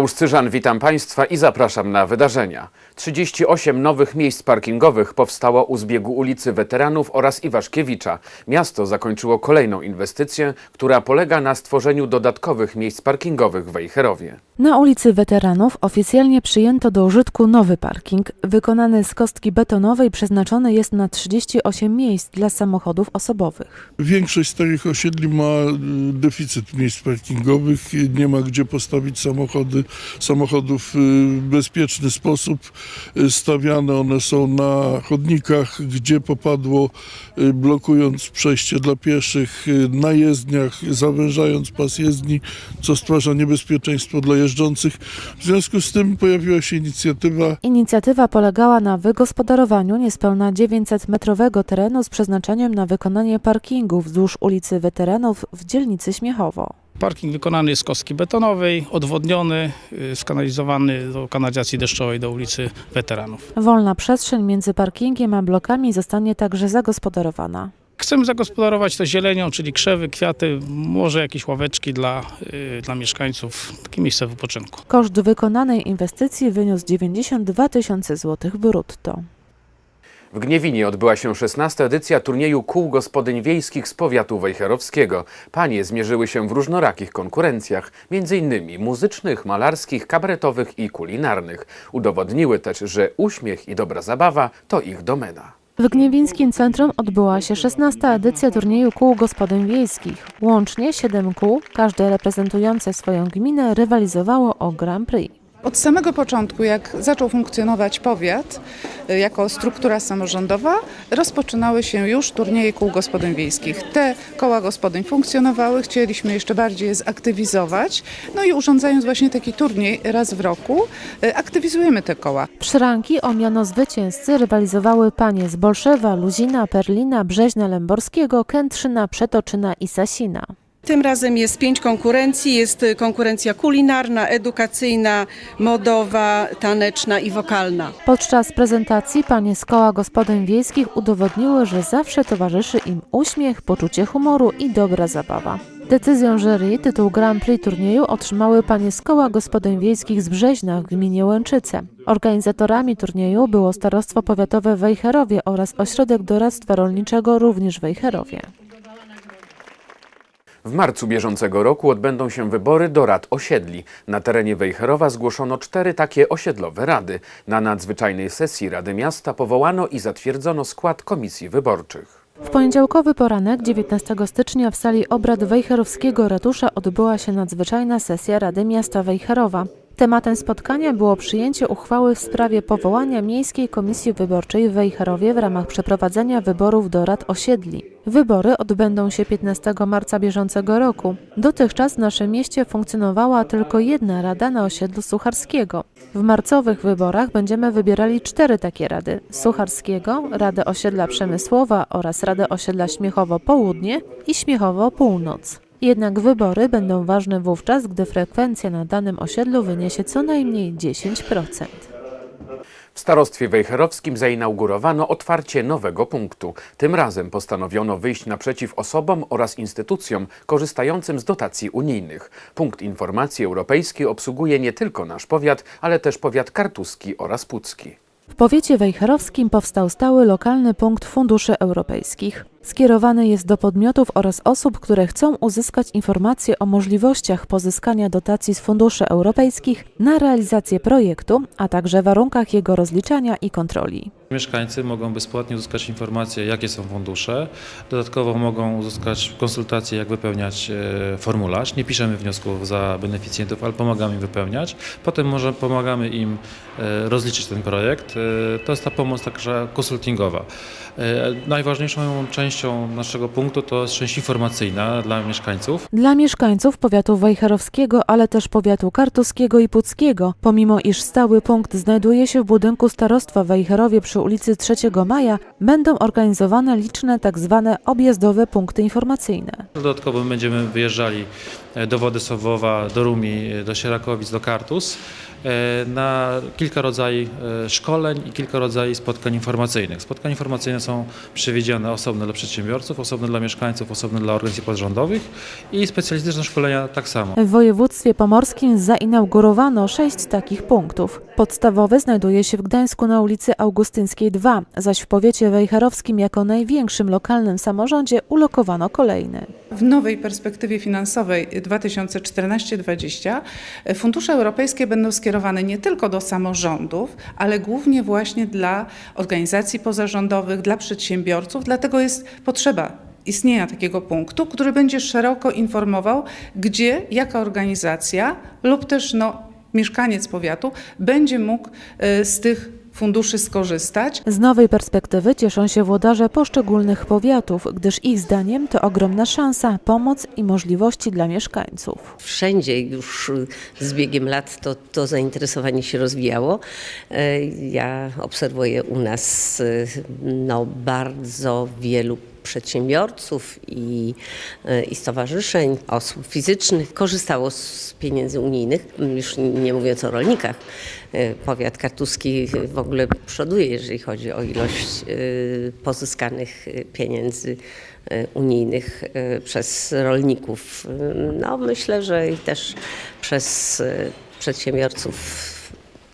Mateusz Cyżan, witam Państwa i zapraszam na wydarzenia. 38 nowych miejsc parkingowych powstało u zbiegu ulicy Weteranów oraz Iwaszkiewicza. Miasto zakończyło kolejną inwestycję, która polega na stworzeniu dodatkowych miejsc parkingowych w Wejherowie. Na ulicy Weteranów oficjalnie przyjęto do użytku nowy parking. Wykonany z kostki betonowej przeznaczony jest na 38 miejsc dla samochodów osobowych. Większość starych osiedli ma y, deficyt miejsc parkingowych, nie ma gdzie postawić samochody, samochodów w bezpieczny sposób. y, Stawiane one są na chodnikach, gdzie popadło, y, blokując przejście dla pieszych, y, na jezdniach, zawężając pas jezdni, co stwarza niebezpieczeństwo dla jeżdżących. W związku z tym pojawiła się inicjatywa Inicjatywa polegała na wygospodarowaniu niespełna 900-metrowego terenu z przeznaczeniem na wykonanie parkingu wzdłuż ulicy Weteranów w dzielnicy Śmiechowo. Parking wykonany jest z kostki betonowej, odwodniony, y, skanalizowany do kanalizacji deszczowej do ulicy Weteranów. Wolna przestrzeń między parkingiem a blokami zostanie także zagospodarowana. Chcemy zagospodarować to zielenią, czyli krzewy, kwiaty, może jakieś ławeczki dla, y, dla mieszkańców, takie miejsce wypoczynku. Koszt wykonanej inwestycji wyniósł 92 tysiące złotych brutto. W Gniewinie odbyła się 16. edycja turnieju kół gospodyń wiejskich z powiatu wejherowskiego. Panie zmierzyły się w różnorakich konkurencjach, m.in. muzycznych, malarskich, kabaretowych i kulinarnych. Udowodniły też, że uśmiech i dobra zabawa to ich domena. W Gniewińskim Centrum odbyła się 16. edycja turnieju kół gospodyń wiejskich. Łącznie 7 kół, każde reprezentujące swoją gminę, rywalizowało o Grand Prix. Od samego początku, jak zaczął funkcjonować powiat y, jako struktura samorządowa, rozpoczynały się już turnieje kół gospodyń wiejskich. Te koła gospodyń funkcjonowały, chcieliśmy jeszcze bardziej je zaktywizować, no i urządzając właśnie taki turniej raz w roku, y, aktywizujemy te koła. Szranki o miano zwycięzcy rywalizowały panie z Bolszewa, Luzina, Perlina, Brzeźna Lęborskiego, Kętrzyna, Przetoczyna i Sasina. Tym razem jest pięć konkurencji. Jest y, konkurencja kulinarna, edukacyjna, modowa, taneczna i wokalna. Podczas prezentacji panie z koła gospodyń wiejskich udowodniły, że zawsze towarzyszy im uśmiech, poczucie humoru i dobra zabawa. Decyzją jury tytuł Grand Prix turnieju otrzymały panie z koła gospodyń wiejskich z Brzeźna w gminie Łęczyce. Organizatorami turnieju było Starostwo Powiatowe Wejherowie oraz Ośrodek Doradztwa Rolniczego również Wejherowie. W marcu bieżącego roku odbędą się wybory do rad osiedli. Na terenie Wejherowa zgłoszono cztery takie osiedlowe rady. Na nadzwyczajnej sesji Rady Miasta powołano i zatwierdzono skład komisji wyborczych. W poniedziałkowy poranek 19 stycznia w sali obrad Wejherowskiego Ratusza odbyła się nadzwyczajna sesja Rady Miasta Wejherowa. Tematem spotkania było przyjęcie uchwały w sprawie powołania Miejskiej Komisji Wyborczej w Wejherowie w ramach przeprowadzenia wyborów do rad osiedli. Wybory odbędą się 15 marca bieżącego roku. Dotychczas w naszym mieście funkcjonowała tylko jedna rada na osiedlu Sucharskiego. W marcowych wyborach będziemy wybierali cztery takie rady: Sucharskiego, Radę Osiedla Przemysłowa oraz Radę Osiedla Śmiechowo Południe i Śmiechowo Północ. Jednak wybory będą ważne wówczas, gdy frekwencja na danym osiedlu wyniesie co najmniej 10%. W starostwie wejherowskim zainaugurowano otwarcie nowego punktu. Tym razem postanowiono wyjść naprzeciw osobom oraz instytucjom korzystającym z dotacji unijnych. Punkt informacji europejskiej obsługuje nie tylko nasz powiat, ale też powiat kartuski oraz pucki. W powiecie wejherowskim powstał stały lokalny punkt funduszy europejskich. Skierowany jest do podmiotów oraz osób, które chcą uzyskać informacje o możliwościach pozyskania dotacji z funduszy europejskich na realizację projektu, a także warunkach jego rozliczania i kontroli. Mieszkańcy mogą bezpłatnie uzyskać informacje, jakie są fundusze. Dodatkowo mogą uzyskać konsultacje, jak wypełniać e, formularz. Nie piszemy wniosków za beneficjentów, ale pomagamy im wypełniać. Potem może pomagamy im e, rozliczyć ten projekt. E, To jest ta pomoc także konsultingowa. Najważniejszą częścią naszego punktu to jest część informacyjna dla mieszkańców. Dla mieszkańców powiatu wejherowskiego, ale też powiatu kartuskiego i puckiego, pomimo iż stały punkt znajduje się w budynku starostwa Wejherowie przy ulicy 3 Maja, będą organizowane liczne tak zwane objazdowe punkty informacyjne. Dodatkowo będziemy wyjeżdżali e, do Władysławowa, do Rumi, e, do Sierakowic, do Kartus e, na kilka rodzajów szkoleń i kilka rodzajów spotkań informacyjnych. Spotkania informacyjne są przewidziane osobne dla przedsiębiorców, osobne dla mieszkańców, osobne dla organizacji pozarządowych i specjalistyczne szkolenia tak samo. W województwie pomorskim zainaugurowano sześć takich punktów. Podstawowy znajduje się w Gdańsku na ulicy Augustyńskiej 2, zaś w powiecie wejherowskim jako największym lokalnym samorządzie ulokowano kolejny. W nowej perspektywie finansowej 2014-2020 fundusze europejskie będą skierowane nie tylko do samorządów, ale głównie właśnie dla organizacji pozarządowych, dla przedsiębiorców. Dlatego jest potrzeba istnienia takiego punktu, który będzie szeroko informował, gdzie jaka organizacja lub też no, mieszkaniec powiatu będzie mógł e, z tych funduszy skorzystać. Z nowej perspektywy cieszą się włodarze poszczególnych powiatów, gdyż ich zdaniem to ogromna szansa, pomoc i możliwości dla mieszkańców. Wszędzie już z biegiem lat to, to zainteresowanie się rozwijało. E, Ja obserwuję u nas y, no, bardzo wielu przedsiębiorców i, y, i stowarzyszeń, osób fizycznych korzystało z pieniędzy unijnych, już nie mówiąc o rolnikach. E, Powiat kartuski w ogóle przoduje, jeżeli chodzi o ilość y, pozyskanych pieniędzy unijnych przez rolników. No, myślę, że i też przez przedsiębiorców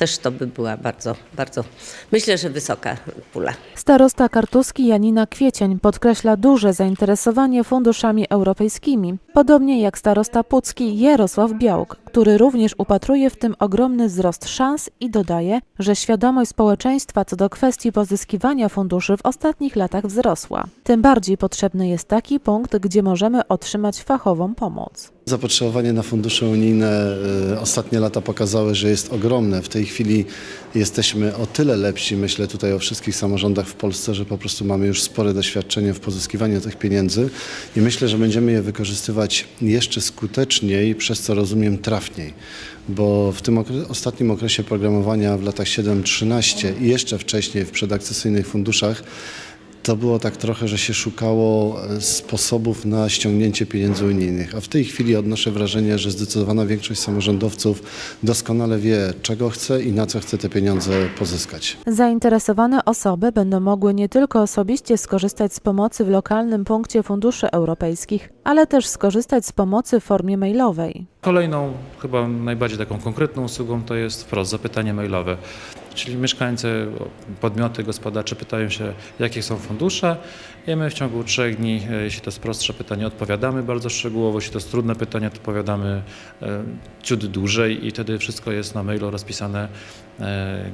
też to by była bardzo, bardzo, myślę, że wysoka pula. Starosta kartuski Janina Kwiecień podkreśla duże zainteresowanie funduszami europejskimi, podobnie jak starosta pucki Jarosław Białk, który również upatruje w tym ogromny wzrost szans i dodaje, że świadomość społeczeństwa co do kwestii pozyskiwania funduszy w ostatnich latach wzrosła. Tym bardziej potrzebny jest taki punkt, gdzie możemy otrzymać fachową pomoc. Zapotrzebowanie na fundusze unijne y, ostatnie lata pokazały, że jest ogromne. W tej chwili jesteśmy o tyle lepsi, myślę tutaj o wszystkich samorządach w Polsce, że po prostu mamy już spore doświadczenie w pozyskiwaniu tych pieniędzy i myślę, że będziemy je wykorzystywać jeszcze skuteczniej, przez co rozumiem trafniej. Bo w tym okre- ostatnim okresie programowania w latach 7-13 i jeszcze wcześniej w przedakcesyjnych funduszach to było tak trochę, że się szukało e, sposobów na ściągnięcie pieniędzy unijnych, a w tej chwili odnoszę wrażenie, że zdecydowana większość samorządowców doskonale wie, czego chce i na co chce te pieniądze pozyskać. Zainteresowane osoby będą mogły nie tylko osobiście skorzystać z pomocy w lokalnym punkcie funduszy europejskich, ale też skorzystać z pomocy w formie mailowej. Kolejną, chyba najbardziej taką konkretną usługą to jest wprost zapytanie mailowe. Czyli mieszkańcy, podmioty gospodarcze pytają się, jakie są fundusze i my w ciągu trzech dni, e, jeśli to jest prostsze pytanie, odpowiadamy bardzo szczegółowo, jeśli to jest trudne pytanie, odpowiadamy e, ciut dłużej i wtedy wszystko jest na mailu rozpisane,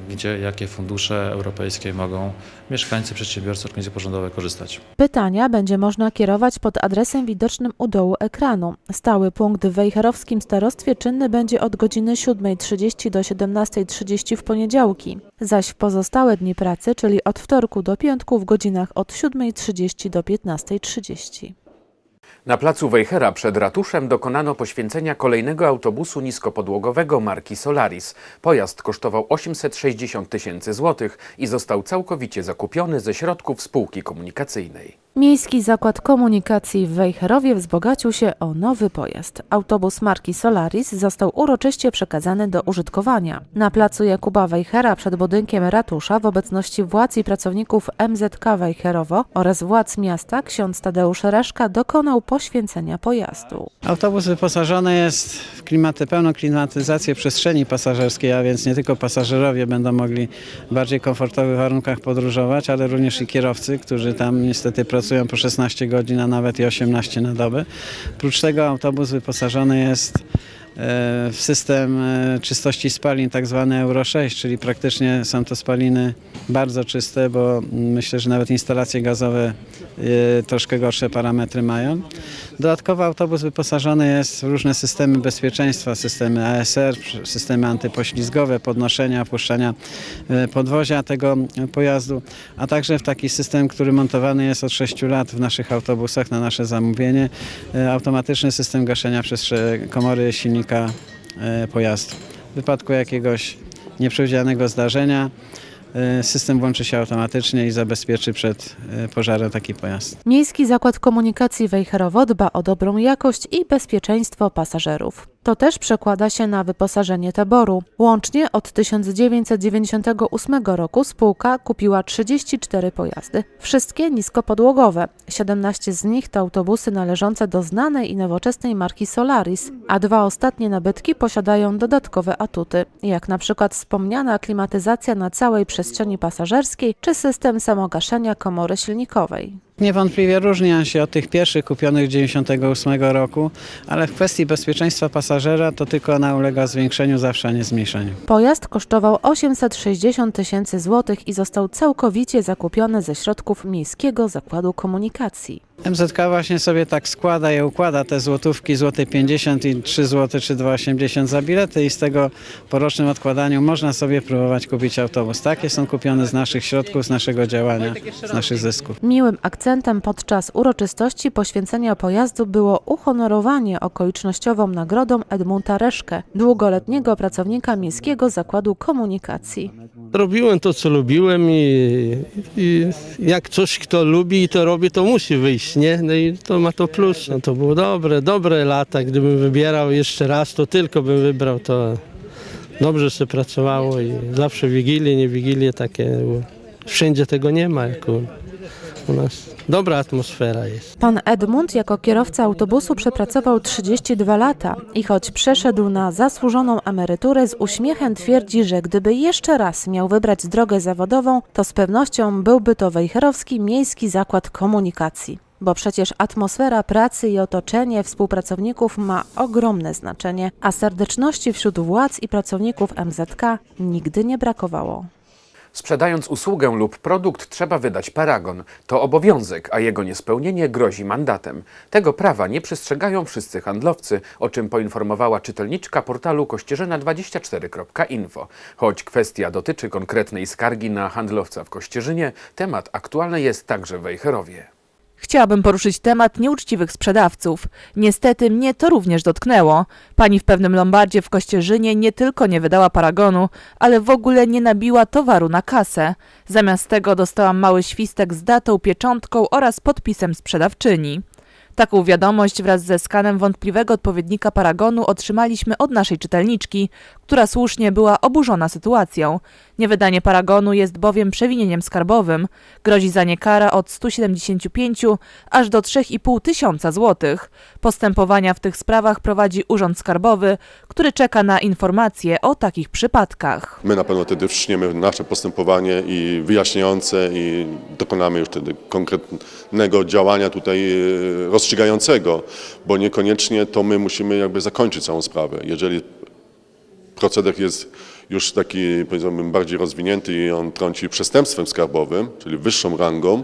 gdzie jakie fundusze europejskie mogą mieszkańcy, przedsiębiorcy, organizacje pozarządowe korzystać. Pytania będzie można kierować pod adresem widocznym u dołu ekranu. Stały punkt w Wejherowskim Starostwie czynny będzie od godziny 7.30 do 17.30 w poniedziałki, zaś w pozostałe dni pracy, czyli od wtorku do piątku w godzinach od 7.30 do 15.30. Na placu Wejhera przed ratuszem dokonano poświęcenia kolejnego autobusu niskopodłogowego marki Solaris. Pojazd kosztował 860 tysięcy złotych i został całkowicie zakupiony ze środków spółki komunikacyjnej. Miejski Zakład Komunikacji w Wejherowie wzbogacił się o nowy pojazd. Autobus marki Solaris został uroczyście przekazany do użytkowania. Na placu Jakuba Wejhera przed budynkiem ratusza w obecności władz i pracowników MZK Wejherowo oraz władz miasta ksiądz Tadeusz Reszka dokonał poświęcenia pojazdu. Autobus wyposażony jest w klimaty, pełną klimatyzację przestrzeni pasażerskiej, a więc nie tylko pasażerowie będą mogli w bardziej komfortowych warunkach podróżować, ale również i kierowcy, którzy tam niestety pracują po 16 godzin, a nawet i 18 na dobę. Oprócz tego autobus wyposażony jest e, w system e, czystości spalin, tak zwany Euro 6, czyli praktycznie są to spaliny bardzo czyste, bo myślę, że nawet instalacje gazowe e, troszkę gorsze parametry mają. Dodatkowo autobus wyposażony jest w różne systemy bezpieczeństwa, systemy ASR, systemy antypoślizgowe, podnoszenia, opuszczania e, podwozia tego pojazdu, a także w taki system, który montowany jest od 6 lat w naszych autobusach na nasze zamówienie, e, automatyczny system gaszenia przez komory silnika e, pojazdu. W wypadku jakiegoś nieprzewidzianego zdarzenia system włączy się automatycznie i zabezpieczy przed e, pożarem taki pojazd. Miejski Zakład Komunikacji Wejherowo dba o dobrą jakość i bezpieczeństwo pasażerów. To też przekłada się na wyposażenie taboru. Łącznie od 1998 roku spółka kupiła 34 pojazdy. Wszystkie niskopodłogowe. 17 z nich to autobusy należące do znanej i nowoczesnej marki Solaris, a dwa ostatnie nabytki posiadają dodatkowe atuty, jak na przykład wspomniana klimatyzacja na całej przestrzeni pasażerskiej czy system samogaszenia komory silnikowej. Niewątpliwie różni on się od tych pierwszych kupionych w 1998 roku, ale w kwestii bezpieczeństwa pasażera to tylko ona ulega zwiększeniu zawsze, a nie zmniejszeniu. Pojazd kosztował 860 tysięcy złotych i został całkowicie zakupiony ze środków Miejskiego Zakładu Komunikacji. MZK właśnie sobie tak składa i układa te złotówki, złote 50 i 3 zł czy 2,80 za bilety i z tego po rocznym odkładaniu można sobie próbować kupić autobus. Takie są kupione z naszych środków, z naszego działania, z naszych zysków. Miłym akcentem podczas uroczystości poświęcenia pojazdu było uhonorowanie okolicznościową nagrodą Edmunda Reszkę, długoletniego pracownika Miejskiego Zakładu Komunikacji. Robiłem to, co lubiłem i, i jak coś kto lubi i to robi, to musi wyjść, nie? No i to ma to plus. No to było dobre, dobre lata. Gdybym wybierał jeszcze raz, to tylko bym wybrał to. Dobrze się pracowało i zawsze wigilie, nie wigilie takie. Wszędzie tego nie ma, jak u, nas. Dobra atmosfera jest. Pan Edmund jako kierowca autobusu przepracował 32 lata i choć przeszedł na zasłużoną emeryturę, z uśmiechem twierdzi, że gdyby jeszcze raz miał wybrać drogę zawodową, to z pewnością byłby to Wejherowski Miejski Zakład Komunikacji. Bo przecież atmosfera pracy i otoczenie współpracowników ma ogromne znaczenie, a serdeczności wśród władz i pracowników MZK nigdy nie brakowało. Sprzedając usługę lub produkt trzeba wydać paragon. To obowiązek, a jego niespełnienie grozi mandatem. Tego prawa nie przestrzegają wszyscy handlowcy, o czym poinformowała czytelniczka portalu kościerzyna24.info. Choć kwestia dotyczy konkretnej skargi na handlowca w Kościerzynie, temat aktualny jest także w Wejherowie. Chciałabym poruszyć temat nieuczciwych sprzedawców. Niestety mnie to również dotknęło. Pani w pewnym lombardzie w Kościerzynie nie tylko nie wydała paragonu, ale w ogóle nie nabiła towaru na kasę. Zamiast tego dostałam mały świstek z datą, pieczątką oraz podpisem sprzedawczyni. Taką wiadomość wraz ze skanem wątpliwego odpowiednika paragonu otrzymaliśmy od naszej czytelniczki, która słusznie była oburzona sytuacją. Niewydanie paragonu jest bowiem przewinieniem skarbowym. Grozi za nie kara od 175 aż do 3,5 tysiąca złotych. Postępowania w tych sprawach prowadzi Urząd Skarbowy, który czeka na informacje o takich przypadkach. My na pewno wtedy wszczniemy nasze postępowanie i wyjaśniające i dokonamy już wtedy konkretnego działania tutaj e, rozstrzygającego, bo niekoniecznie to my musimy jakby zakończyć całą sprawę. Jeżeli proceder jest już taki, powiedziałbym, bardziej rozwinięty i on trąci przestępstwem skarbowym, czyli wyższą rangą,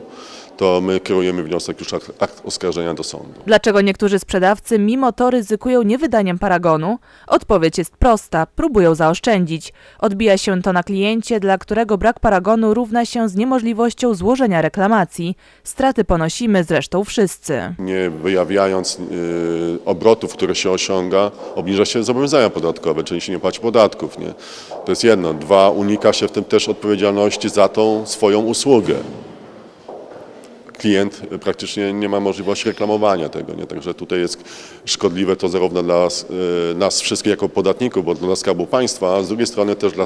to my kierujemy wniosek już akt, akt oskarżenia do sądu. Dlaczego niektórzy sprzedawcy mimo to ryzykują niewydaniem paragonu? Odpowiedź jest prosta: próbują zaoszczędzić. Odbija się to na kliencie, dla którego brak paragonu równa się z niemożliwością złożenia reklamacji. Straty ponosimy zresztą wszyscy. Nie wyjawiając y, obrotów, które się osiąga, obniża się zobowiązania podatkowe, czyli się nie płaci podatków. Nie? To jest jedno. Dwa, unika się w tym też odpowiedzialności za tą swoją usługę. Klient praktycznie nie ma możliwości reklamowania tego, nie? także tutaj jest szkodliwe to zarówno dla nas, y, nas wszystkich jako podatników, bo dla Skarbu Państwa, a z drugiej strony też dla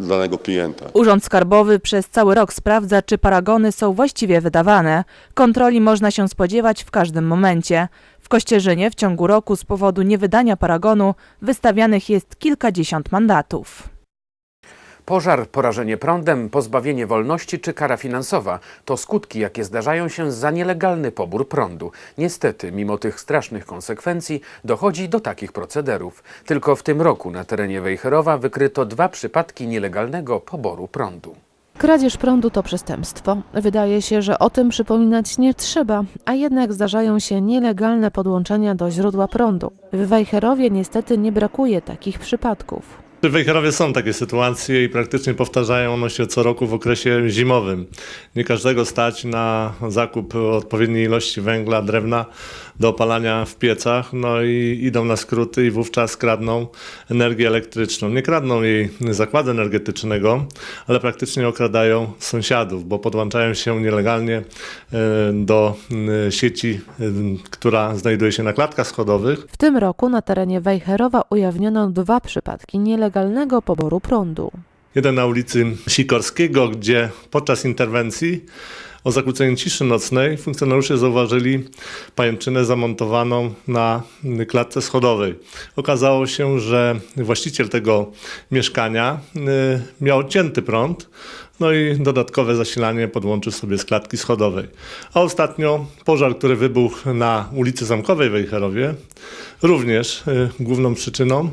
danego klienta. Urząd Skarbowy przez cały rok sprawdza, czy paragony są właściwie wydawane. Kontroli można się spodziewać w każdym momencie. W Kościerzynie w ciągu roku z powodu niewydania paragonu wystawianych jest kilkadziesiąt mandatów. Pożar, porażenie prądem, pozbawienie wolności czy kara finansowa to skutki, jakie zdarzają się za nielegalny pobór prądu. Niestety, mimo tych strasznych konsekwencji, dochodzi do takich procederów. Tylko w tym roku na terenie Wejherowa wykryto dwa przypadki nielegalnego poboru prądu. Kradzież prądu to przestępstwo. Wydaje się, że o tym przypominać nie trzeba, a jednak zdarzają się nielegalne podłączenia do źródła prądu. W Wejherowie niestety nie brakuje takich przypadków. W Wejherowie są takie sytuacje i praktycznie powtarzają one się co roku w okresie zimowym. Nie każdego stać na zakup odpowiedniej ilości węgla, drewna do opalania w piecach, no i idą na skróty i wówczas kradną energię elektryczną. Nie kradną jej zakładu energetycznego, ale praktycznie okradają sąsiadów, bo podłączają się nielegalnie e, do e, sieci, e, która znajduje się na klatkach schodowych. W tym roku na terenie Wejherowa ujawniono dwa przypadki nielegalnego poboru prądu. Jeden na ulicy Sikorskiego, gdzie podczas interwencji o zakłóceniu ciszy nocnej funkcjonariusze zauważyli pajęczynę zamontowaną na klatce schodowej. Okazało się, że właściciel tego mieszkania y, miał odcięty prąd, no i dodatkowe zasilanie podłączył sobie z klatki schodowej. A ostatnio pożar, który wybuchł na ulicy Zamkowej w Wejherowie, również y, główną przyczyną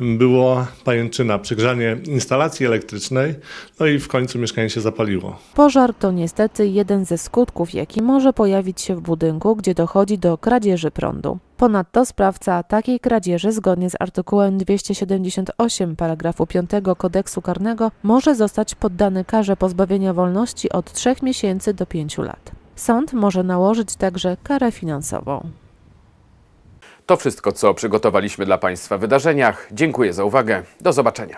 była pajęczyna, przegrzanie instalacji elektrycznej, no i w końcu mieszkanie się zapaliło. Pożar to niestety jeden ze skutków, jaki może pojawić się w budynku, gdzie dochodzi do kradzieży prądu. Ponadto sprawca takiej kradzieży zgodnie z artykułem 278 paragrafu 5 kodeksu karnego może zostać poddany karze pozbawienia wolności od 3 miesięcy do 5 lat. Sąd może nałożyć także karę finansową. To wszystko, co przygotowaliśmy dla Państwa w wydarzeniach. Dziękuję za uwagę. Do zobaczenia.